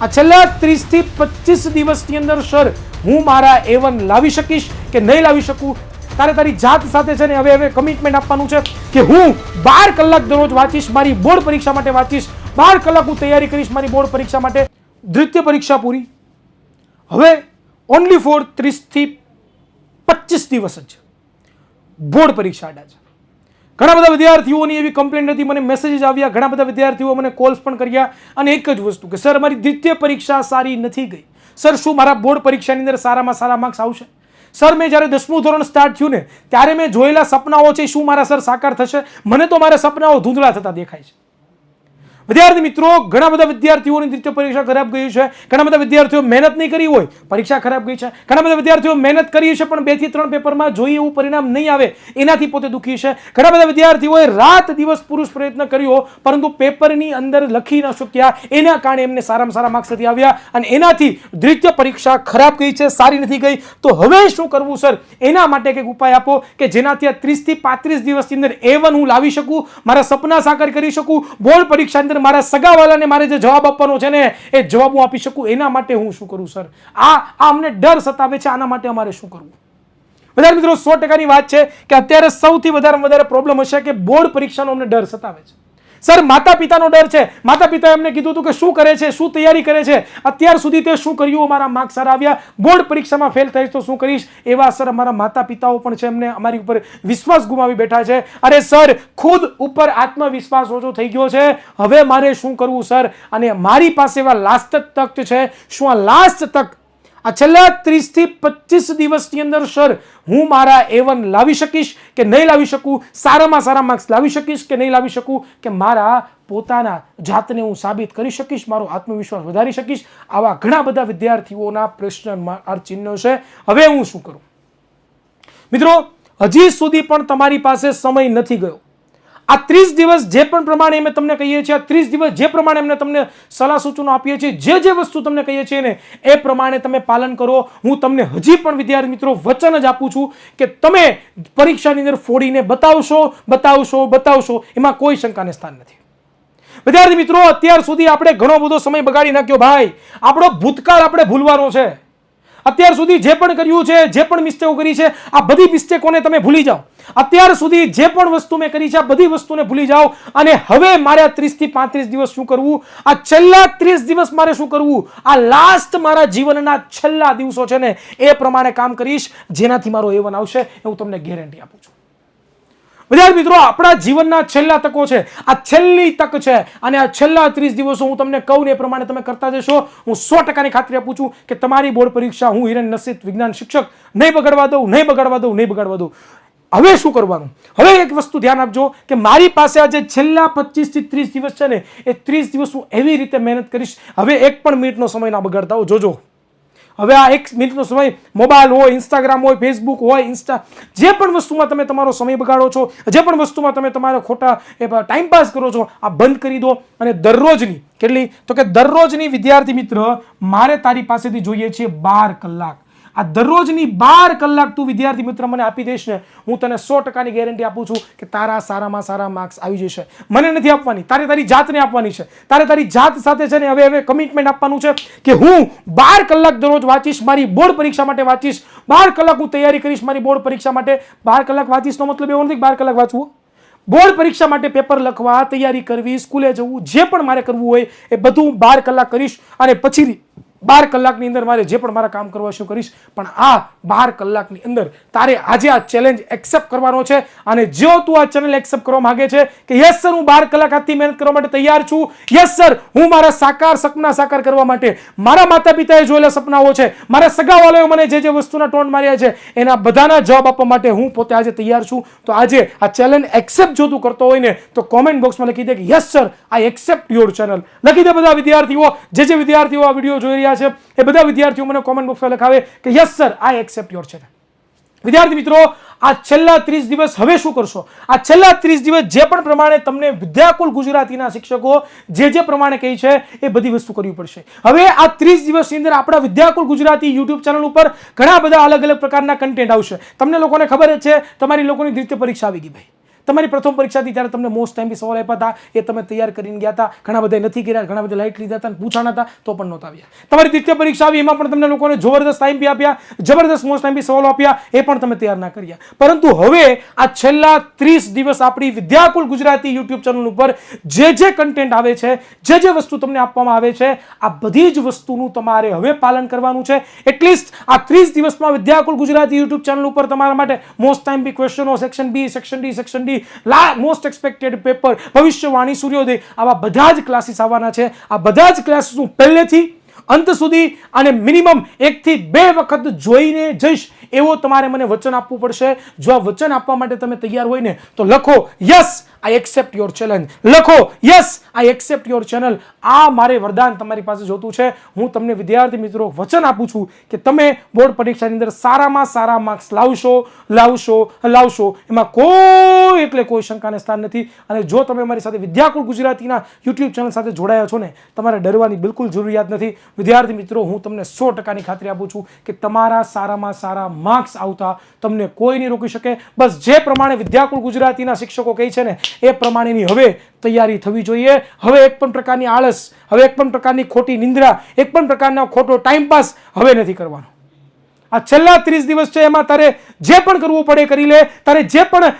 આ છેલ્લા ત્રીસથી પચીસ દિવસની અંદર, સર, હું મારા એવન લાવી શકીશ કે નહીં લાવી શકું? તારે તારી જાત સાથે છે ને હવે હવે કમિટમેન્ટ આપવાનું છે કે હું બાર કલાક દરરોજ વાંચીશ, મારી બોર્ડ પરીક્ષા માટે વાંચીશ, બાર કલાક હું તૈયારી કરીશ મારી બોર્ડ પરીક્ષા માટે. દ્વિતીય પરીક્ષા પૂરી. હવે ઓનલી ફોર ત્રીસથી પચીસ દિવસ જ બોર્ડ પરીક્ષા આડા છે. ઘણા બધા વિદ્યાર્થીઓની એવી કમ્પ્લેન હતી, મને મેસેજીસ આવ્યા, ઘણા બધા વિદ્યાર્થીઓ મને કોલ્સ પણ કર્યા, અને એક જ વસ્તુ કે સર મારી દ્વિતીય પરીક્ષા સારી નથી ગઈ. સર શું મારા બોર્ડ પરીક્ષાની અંદર સારામાં સારા માર્ક્સ આવશે? સર મેં જ્યારે દસમું ધોરણ સ્ટાર્ટ થયું ને, ત્યારે મેં જોયેલા સપનાઓ છે, શું મારા સર સાકાર થશે? મને તો મારા સપનાઓ ધૂંધળા થતા દેખાય છે. વિદ્યાર્થી મિત્રો, ઘણા બધા વિદ્યાર્થીઓની દ્વિતીય પરીક્ષા ખરાબ ગઈ છે. ઘણા બધા વિદ્યાર્થીઓ મહેનત નહીં કરી હોય, પરીક્ષા ખરાબ ગઈ છે. ઘણા બધા વિદ્યાર્થીઓ મહેનત કરી છે, પણ બેથી ત્રણ પેપરમાં જોઈએ એવું પરિણામ નહીં આવે, એનાથી પોતે દુઃખી છે. ઘણા બધા વિદ્યાર્થીઓએ રાત દિવસ પુરુષ પ્રયત્ન કર્યો, પરંતુ પેપરની અંદર લખી ન શક્યા. એના કારણે એમને સારામાં સારા માર્ક્સ નથી આવ્યા અને એનાથી દ્વિતીય પરીક્ષા ખરાબ ગઈ છે, સારી નથી ગઈ. તો હવે શું કરવું, સર? એના માટે કંઈક ઉપાય આપો કે જેનાથી આ ત્રીસથી પાંત્રીસ દિવસની અંદર એ હું લાવી શકું, મારા સપના સાકાર કરી શકું, બોર્ડ પરીક્ષા અંદર મારા સગાવાલાને મારે જે જવાબ આપવાનો છે ને, એ જવાબ હું આપી શકું. એના માટે હું શું કરું, સર? આ આ અમને ડર સતાવે છે, આના માટે અમારે શું કરવું? વધારે મિત્રો, સો ટકાની વાત છે કે અત્યારે સૌથી વધારે વધારે પ્રોબ્લેમ હશે કે બોર્ડ પરીક્ષાનો અમને ડર સતાવે છે. સર માતા પિતાનો ડર છે. માતા પિતાએ એમને કીધું હતું કે શું કરે છે, શું તૈયારી કરે છે? અત્યાર સુધી તે શું કર્યું? અમારા માર્ક્સ સારા આવ્યા. બોર્ડ પરીક્ષામાં ફેલ થઈશ તો શું કરીશ? એવા, સર, અમારા માતા પિતાઓ પણ છે એમને અમારી ઉપર વિશ્વાસ ગુમાવી બેઠા છે. અરે, સર, ખુદ ઉપર આત્મવિશ્વાસ ઓછો થઈ ગયો છે. હવે મારે શું કરવું, સર? અને મારી પાસે એવા લાસ્ટ તક છે. શું આ લાસ્ટ તક આ છેલ્લા ત્રીસથી પચીસ દિવસની અંદર, સર, હું મારા એ વન લાવી શકીશ કે નહીં લાવી શકું? સારામાં સારા માર્ક્સ લાવી શકીશ કે નહીં લાવી શકું? કે મારા પોતાના જાતને હું સાબિત કરી શકીશ? મારો આત્મવિશ્વાસ વધારી શકીશ? આવા ઘણા બધા વિદ્યાર્થીઓના પ્રશ્ન ચિહ્નો છે. હવે હું શું કરું? મિત્રો, હજી સુધી પણ તમારી પાસે સમય નથી ગયો. આ ત્રીસ દિવસ જે પણ પ્રમાણે અમે તમને કહીએ છીએ, આ ત્રીસ દિવસ જે પ્રમાણે અમને તમને સલાહ સૂચનો આપીએ છીએ, જે જે વસ્તુ તમને કહીએ છીએ ને, એ પ્રમાણે તમે પાલન કરો. હું તમને હજી પણ વિદ્યાર્થી મિત્રો વચન જ આપું છું કે તમે પરીક્ષાની અંદર ફોડીને બતાવશો બતાવશો બતાવશો. એમાં કોઈ શંકાને સ્થાન નથી. વિદ્યાર્થી મિત્રો, અત્યાર સુધી આપણે ઘણો બધો સમય બગાડી નાખ્યો. ભાઈ, આપણો ભૂતકાળ આપણે ભૂલવાનો છે. અત્યાર સુધી જે પણ કર્યું છે, જે પણ મિસ્ટેકો કરી છે, આ બધી મિસ્ટેકોને તમે ભૂલી જાઓ. અત્યાર સુધી જે પણ વસ્તુ મેં કરી છે, આ બધી વસ્તુને ભૂલી જાઓ. અને હવે મારે આ ત્રીસથી પાંત્રીસ દિવસ શું કરવું? આ છેલ્લા ત્રીસ દિવસ મારે શું કરવું? આ લાસ્ટ મારા જીવનના છેલ્લા દિવસો છે ને, એ પ્રમાણે કામ કરીશ. જેનાથી મારો એવન આવશે હું તમને ગેરંટી આપું છું. વિદ્યાર્થી મિત્રો, આપણા જીવનના છેલ્લા તકો છે. આ છેલ્લી તક છે. અને આ છેલ્લા ત્રીસ દિવસો હું તમને કહું ને એ પ્રમાણે તમે કરતા જશો. હું સો ટકાની ખાતરી આપું છું કે તમારી બોર્ડ પરીક્ષા હું હિરણ નસીત વિજ્ઞાન શિક્ષક નહીં બગાડવા દઉં, નહીં બગાડવા દઉં, નહીં બગાડવા દઉં. હવે શું કરવાનું? હવે એક વસ્તુ ધ્યાન આપજો કે મારી પાસે આજે છેલ્લા પચીસથી ત્રીસ દિવસ છે ને, એ ત્રીસ દિવસ હું એવી રીતે મહેનત કરીશ. હવે એક પણ મિનિટનો સમય ના બગાડતા જોજો. હવે આ એક મિનિટનો સમય મોબાઈલ હોય ઇન્સ્ટાગ્રામ હોય ફેસબુક હોય ઇન્સ્ટા જે પણ વસ્તુમાં તમે તમારો સમય બગાડો છો, જે પણ વસ્તુમાં તમે તમારા ખોટા એ ટાઈમ પાસ કરો છો, આ બંધ કરી દો અને દરરોજની, કેટલી? તો કે દરરોજની વિદ્યાર્થી મિત્ર, મારે તારી પાસેથી જોઈએ છે બાર કલાક. આ દરરોજની બાર કલાક તું વિદ્યાર્થી મિત્ર મને આપી દઈશ ને, હું તને સો ટકાની ગેરંટી આપું છું કે તારા સારામાં સારા માર્ક્સ આવી જશે. મને નથી આપવાની, તારે તારી જાતને આપવાની છે. તારે તારી જાત સાથે છે ને હવે હવે કમિટમેન્ટ આપવાનું છે કે હું બાર કલાક દરરોજ વાંચીશ, મારી બોર્ડ પરીક્ષા માટે વાંચીશ, બાર કલાક હું તૈયારી કરીશ મારી બોર્ડ પરીક્ષા માટે. બાર કલાક વાંચીશનો મતલબ એવો નથી બાર કલાક વાંચવું બોર્ડ પરીક્ષા માટે પેપર લખવા, તૈયારી કરવી, સ્કૂલે જવું, જે પણ મારે કરવું હોય એ બધું હું બાર કલાક કરીશ અને પછી બાર કલાકની અંદર મારે જે પણ મારા કામ કરવા શું કરીશ. પણ આ બાર કલાકની અંદર તારે આજે આ ચેલેન્જ એક્સેપ્ટ કરવાનો છે અને જો તું આ ચેનલ એક્સેપ્ટ કરવા માંગે છે કે યસ સર હું બાર કલાક આજથી મહેનત કરવા માટે તૈયાર છું. યસ સર હું મારા સાકાર સપના સાકાર કરવા માટે મારા માતા પિતાએ જોયેલા સપનાઓ છે. મારા સગાવાળાએ મને જે જે વસ્તુના ટોન માર્યા છે એના બધાના જવાબ આપવા માટે હું પોતે આજે તૈયાર છું. તો આજે આ ચેલેન્જ એક્સેપ્ટ જો તું કરતો હોય ને, તો કોમેન્ટ બોક્સમાં લખી દે કે yes sir I accept your channel લખી દે બધા વિદ્યાર્થીઓ, જે જે વિદ્યાર્થીઓ આ વીડિયો જોઈ રહ્યા છે. એ બધા વિદ્યાર્થીઓ મને કોમેન્ટ બોક્સમાં લખાવે કે yes sir I accept your channel વિદ્યાર્થી મિત્રો, આ છેલ્લા ત્રીસ દિવસ હવે શું કરશો? આ છેલ્લા ત્રીસ દિવસ જે પણ પ્રમાણે તમને વિદ્યાકુલ ગુજરાતીના શિક્ષકો જે જે પ્રમાણે કહી છે, એ બધી વસ્તુ કરવી પડશે. હવે આ ત્રીસ દિવસની અંદર આપણા વિદ્યાકુલ ગુજરાતી યુટ્યુબ ચેનલ ઉપર ઘણા બધા અલગ અલગ પ્રકારના કન્ટેન્ટ આવશે. તમને લોકોને ખબર જ છે, તમારી લોકોની દ્વિતીય પરીક્ષા આવી ગઈ ભાઈ. તમારી પ્રથમ પરીક્ષાથી જ્યારે તમને મોસ્ટ ટાઈમ સવાલ આપ્યા હતા. એ તમે તૈયાર કરીને ગયા હતા. ઘણા બધા નથી કર્યા, ઘણા બધા લાઇટ લીધા હતા પૂછાણા હતા, તો પણ નહોતા આવ્યા. તમારી દ્વિતીય પરીક્ષા આવી, એમાં પણ તમને લોકોને જબરદસ્ત ટાઈમ બી આપ્યા, જબરદસ્ત મોસ્ટ ટાઈમ બી સવાલો આપ્યા, એ પણ તમે તૈયાર ના કર્યા. પરંતુ હવે આ છેલ્લા ત્રીસ દિવસ આપણી વિદ્યાકુલ ગુજરાતી યુટ્યુબ ચેનલ ઉપર જે જે કન્ટેન્ટ આવે છે, જે જે વસ્તુ તમને આપવામાં આવે છે, આ બધી જ વસ્તુનું તમારે હવે પાલન કરવાનું છે. એટલીસ્ટ આ ત્રીસ દિવસમાં વિદ્યાકુલ ગુજરાતી યુટ્યુબ ચેનલ ઉપર તમારા માટે most time B ક્વેશ્ચનો section B section D section D લા મોસ્ટ એક્સપેક્ટેડ પેપર ભવિષ્યવાણી, સૂર્યોદય, આવા બધા જ ક્લાસીસ આવવાના છે. આ બધા જ ક્લાસીસ હું પહેલેથી અંત સુધી અને મિનિમમ એકથી બે વખત જોઈને જઈશ. એવો તમારે મને વચન આપવું પડશે. જો આ વચન આપવા માટે તમે તૈયાર હોય ને, તો લખો yes I accept your challenge લખો yes I accept your channel આ મારે વરદાન તમારી પાસે જોતું છે. હું તમને વિદ્યાર્થી મિત્રો વચન આપું છું કે તમે બોર્ડ પરીક્ષાની અંદર સારામાં સારા માર્ક્સ લાવશો લાવશો લાવશો. એમાં કોઈ એટલે કોઈ શંકાને સ્થાન નથી. અને જો તમે મારી સાથે વિદ્યાકુળ ગુજરાતીના યુટ્યુબ ચેનલ સાથે જોડાયા છો ને, તમારે ડરવાની બિલકુલ જરૂરિયાત નથી. વિદ્યાર્થી મિત્રો, હું તમને સો ટકાની ખાતરી આપું છું કે તમારા સારામાં સારા માર્ક્સ આવતા તમને કોઈ નહીં રોકી શકે. બસ જે પ્રમાણે વિદ્યાકુળ ગુજરાતીના શિક્ષકો કહે છે ને એ પ્રમાણેની હવે તૈયારી થવી જોઈએ. હવે એક પણ પ્રકારની આળસ, હવે એક પણ પ્રકારની ખોટી નિંદ્રા, એક પણ પ્રકારનો ખોટો ટાઈમપાસ હવે નથી કરવાનો. આ છેલ્લા ત્રીસ દિવસ છે, એમાં તારે જે પણ કરવું પડે કરી લે, તારે જે પણ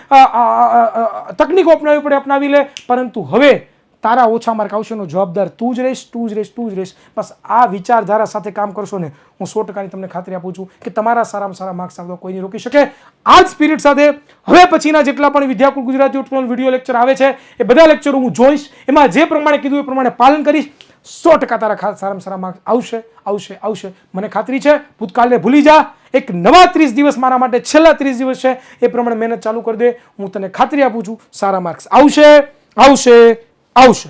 તકનીકો અપનાવવી પડે અપનાવી લે, પરંતુ હવે તારા ઓછા માર્ક આવશે, એનો જવાબદાર તું જ રહીશ, તું જ રહીશ, તું જ રહીશ. બસ આ વિચારધારા સાથે કામ કરશો ને, હું સો ટકાની તમને ખાતરી આપું છું કે તમારા સારામાં સારા માર્ક્સ આવતા કોઈ નહીં રોકી શકે. આ જ સ્પિરિટ સાથે હવે પછીના જેટલા પણ વિદ્યાકુલ ગુજરાતી ઉત્પન્ન વીડિયો લેક્ચર આવે છે, એ બધા લેક્ચરો હું જોઈશ. એમાં જે પ્રમાણે કીધું એ પ્રમાણે પાલન કરીશ. સો ટકા તારા સારામાં સારા માર્ક્સ આવશે આવશે આવશે. મને ખાતરી છે, ભૂતકાળને ભૂલી જા. એક નવા ત્રીસ દિવસ મારા માટે છેલ્લા ત્રીસ દિવસ છે, એ પ્રમાણે મહેનત ચાલુ કરી દે. હું તને ખાતરી આપું છું, સારા માર્ક્સ આવશે આવશે. આવશે.